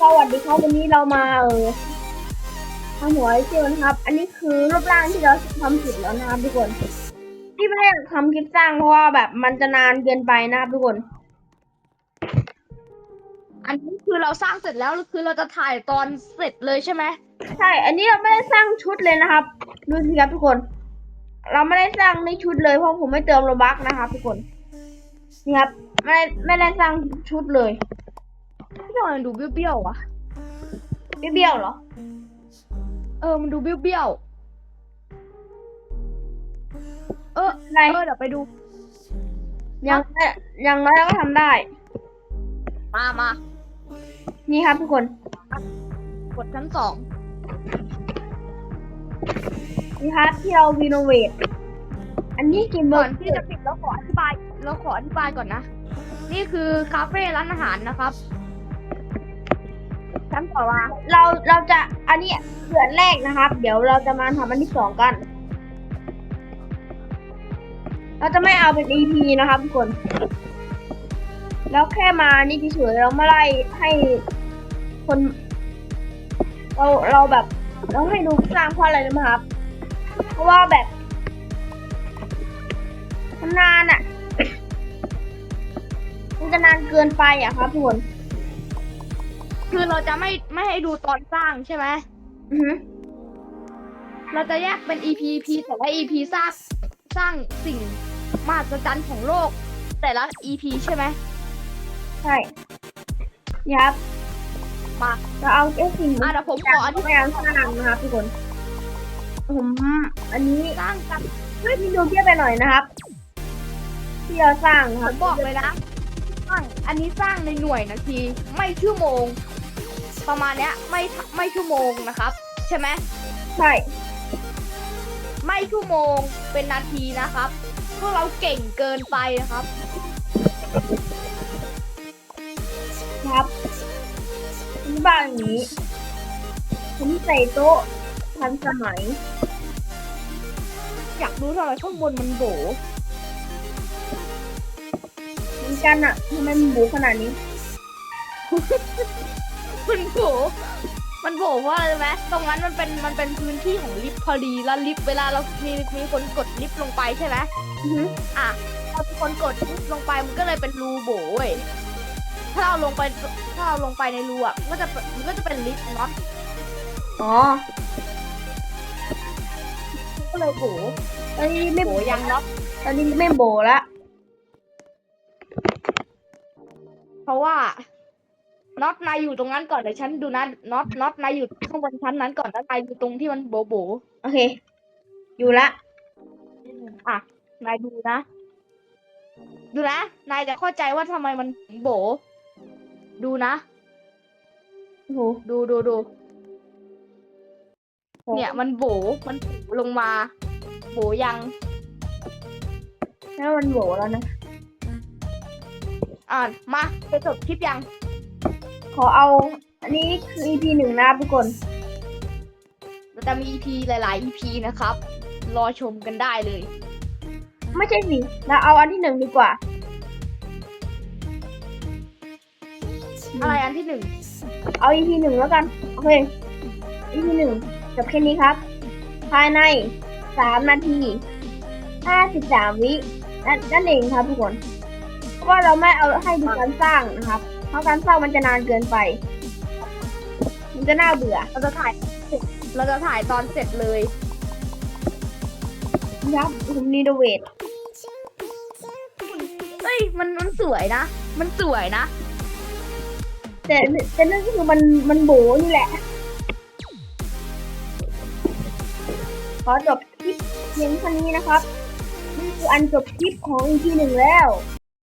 สวัสดีครับวันนี้เรามาเออทำหัวไอเจลนะครับ อันนี้คือรูปร่างที่เราทำเสร็จแล้วนะครับทุกคนที่ไม่ได้ทำคลิปสร้างเพราะว่าแบบมันจะนานเกินไปนะครับทุกคน อันนี้คือเราสร้างเสร็จแล้วคือเราจะถ่ายตอนเสร็จเลยใช่ไหมใช่ อันนี้เราไม่ได้สร้างชุดเลยนะครับ ดูสิครับทุกคน เราไม่ได้สร้างในชุดเลยเพราะผมไม่เติมโลบักนะครับ ทุกคนนี่ครับไม่ได้ไม่ได้สร้างชุดเลย พี่หน่อยมันดูเบี้ยวๆวะไม่เบี้ยวเหรอ เออมันดูเบี้ยวๆเอออะไรเออเดี๋ยวไปดู ยังยังน้อยเราก็ทำได้ มามานี่ครับทุกคน กดชั้นสองนี่ครับที่เรารีโนเวทอันนี้กินเบอก่อนร์ที่จะปิดเราขออธิบายเราขออธิบายก่อนนะ นี่คือคาเฟ่ร้านอาหารนะครับ ชั้นต่อมาเราเราจะอันนี้เดือนแรกนะครับ เดี๋ยวเราจะมาทำอันที่สองกัน เราจะไม่เอาเป็น EP นะครับทุกคนแล้วแค่มานี่เฉยๆเราไม่ไล่ให้คน เราเราแบบเราให้ดูสร้างเพราะอะไรรู้ไหมครับ เพราะว่าแบบนานอะมันจะนานเกินไปอะครับทุกคน คือเราจะไม่ไม่ให้ดูตอนสร้างใช่ไหมอือฮึเราจะแยกเป็น EP EP แต่ละ EP สร้างสร้างสิ่งมหัศจรรย์ของโลก แต่ละ EP ใช่ไหมใช่นี่ครับมาจะเอาแค่สิ่งอะเดี๋ยวผมขออธิพยายามสร้างนะครับทุกคนผมอันนี้สร้างกันช่วยที่ดูเทียบไปหน่อยนะครับ ที่เราสร้างนะผครับมบอกเลยนะสร้างอันนี้สร้างในหน่วยนาที ไม่ชั่วโมง ประมาณเนี้ยไม่ไม่ชั่วโมงนะครับ ใช่ไหมใช่ไม่ชั่วโมงเป็นนาทีนะครับพวกเราเก่งเกินไปนะครับ ครับผมบ้านอย่างนี้ผมใส่โต๊ะทันสมัย อยากรู้ทำไมข้างบนมันโบเหมือนกันอะทำไมมันบูขนาดนี้ มันโบมันโบเพราะอะไรรู้ไหมตรงนั้นมันเป็นมันเป็นพื้นที่ของลิฟต์พอดีแล้วลิฟต์เวลาเรามีมีคนกดลิฟต์ลงไปใช่ไหมอือฮึอะพอคนกดลิฟต์ลงไปมันก็เลยเป็นรูโบเว้ยถ้าเราลงไปถ้าเราลงไปในรูอะมันก็จะเป็นมันก็จะเป็นลิฟต์เนาะอ๋อมันก็เลยโบตอนนี้ไม่โบโบยังเนาะตอนนี้ไม่โบละเพราะว่า น็อตนายอยู่ตรงนั้นก่อนเดี๋ยวฉันดูนะน็อตน็อตนายอยู่ข้างบนชั้นนั้นก่อนแล้วนายอยู่ตรงที่มันโบโบโอเค อยู่ละ อะนายดูนะ ดูนะ นายจะเข้าใจว่าทำไมมันโบ ดูนะ โอ้โหดูดูดูเนี่ยมันโบ มันโบลงมา โบยัง แล้วมันโบแล้วนะ อ่ามาไปจบคลิปยัง ขอเอา อันนี้คือ EP หนึ่งนะครับทุกคน เราจะมี EP หลาย ๆ EP นะครับ รอชมกันได้เลย ไม่ใช่สิเราเอาอันที่หนึ่งดีกว่า อะไรอันที่หนึ่งเอา EP หนึ่งแล้วกัน โอเค EP หนึ่งจบแค่นี้ครับ ภายในสามนาทีห้าสิบสามวินั่นนั่นเองครับทุกคน เพราะว่าเราไม่เอาให้ดูการสร้างนะครับเพ ราะการสร้างมันจะนานเกินไป มันจะน่าเบื่อ เราจะถ่ายเสร็จเราจะถ่ายตอนเสร็จเลยนะครับผมรีโนเวทเฮ้ย มันมันสวยนะ มันสวยนะ แต่แต่นั่นก็คือมันมันโบนี่แหละ ขอจบคลิปเพียงเท่านี้นะครับ นี่คืออันจบคลิปของ EP หนึ่งแล้ว